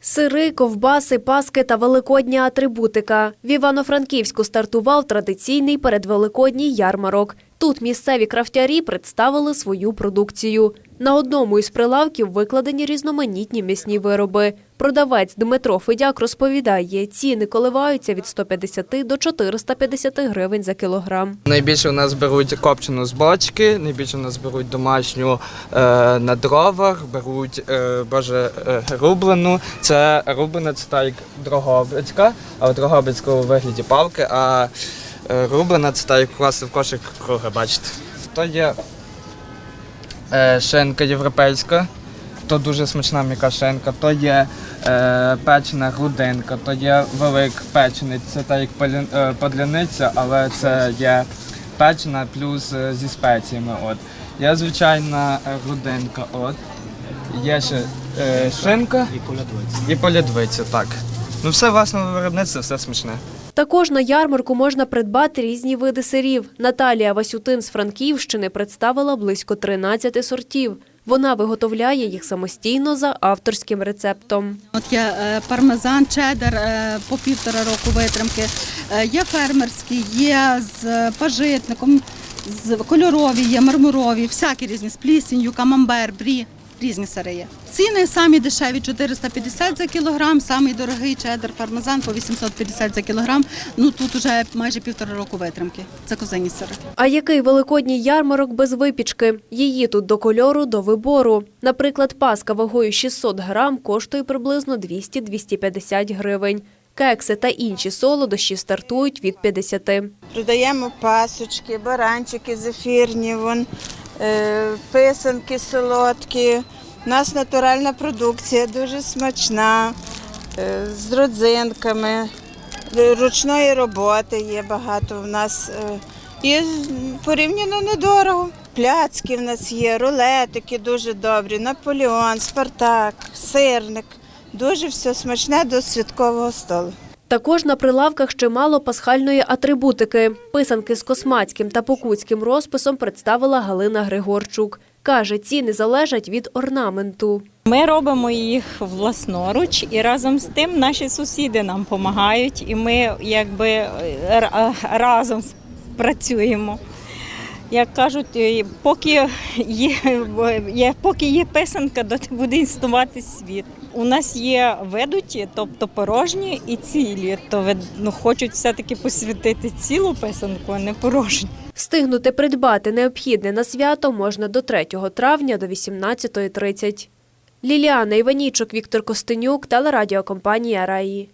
Сири, ковбаси, паски та великодня атрибутика. В Івано-Франківську стартував традиційний передвеликодній ярмарок. Тут місцеві крафтярі представили свою продукцію. На одному із прилавків викладені різноманітні м'ясні вироби. Продавець Дмитро Федяк розповідає, ціни коливаються від 150 до 450 гривень за кілограм. Найбільше у нас беруть копчену з бочки, найбільше у нас беруть домашню е, на дровах, беруть е, боже е, рублену. Це рублена це так дрогобицька, а от дрогобицька у вигляді палки, а е, рублена це так як класти в кошик круги, бачите. То є шинка європейська, то дуже смачна м'яка шинка, то є е, печена грудинка, то є велик печений, це так як е, подляниця, але це є печена плюс е, зі спеціями. От. Є звичайна е, грудинка, от. є ще е, шинка і полядвиця, так. Ну все власне виробництво, все смачне. Також на ярмарку можна придбати різні види сирів. Наталія Васютин з Франківщини представила близько 13 сортів. Вона виготовляє їх самостійно за авторським рецептом. От є е, пармезан, чеддер е, по півтора року витримки, е, є фермерські, є з пажитником, з кольорові, є мармурові, всякі різні з плісінню, камамбер, брі. Різні сири є. Ціни самі дешеві 450 за кілограм, самий дорогий чеддер пармезан по 850 за кілограм. Ну тут уже майже півтора року витримки. Це козині сири. А який великодній ярмарок без випічки? Її тут до кольору, до вибору. Наприклад, паска вагою 600 грам коштує приблизно 200-250 гривень. Кекси та інші солодощі стартують від 50. Продаємо пасочки, баранчики зефірні, вон, писанки солодкі. У нас натуральна продукція, дуже смачна, е, з родзинками, е, ручної роботи є багато в нас. е, І порівняно недорого. Пляцки в нас є, рулетики дуже добрі, Наполеон, Спартак, сирник. Дуже все смачне до святкового столу. Також на прилавках ще мало пасхальної атрибутики. Писанки з космацьким та покутським розписом представила Галина Григорчук. Каже, ціни залежать від орнаменту. Ми робимо їх власноруч, і разом з тим наші сусіди нам допомагають, і ми якби разом працюємо. Як кажуть, е, поки є, поки є писанка, доти буде існувати світ. У нас є видуті, тобто порожні і цілі. То ну, хочуть все-таки посвятити цілу писанку, а не порожні. Встигнути придбати необхідне на свято можна до 3 травня до 18.30. Ліліана Іванічук, Віктор Костенюк, телерадіокомпанія Раї.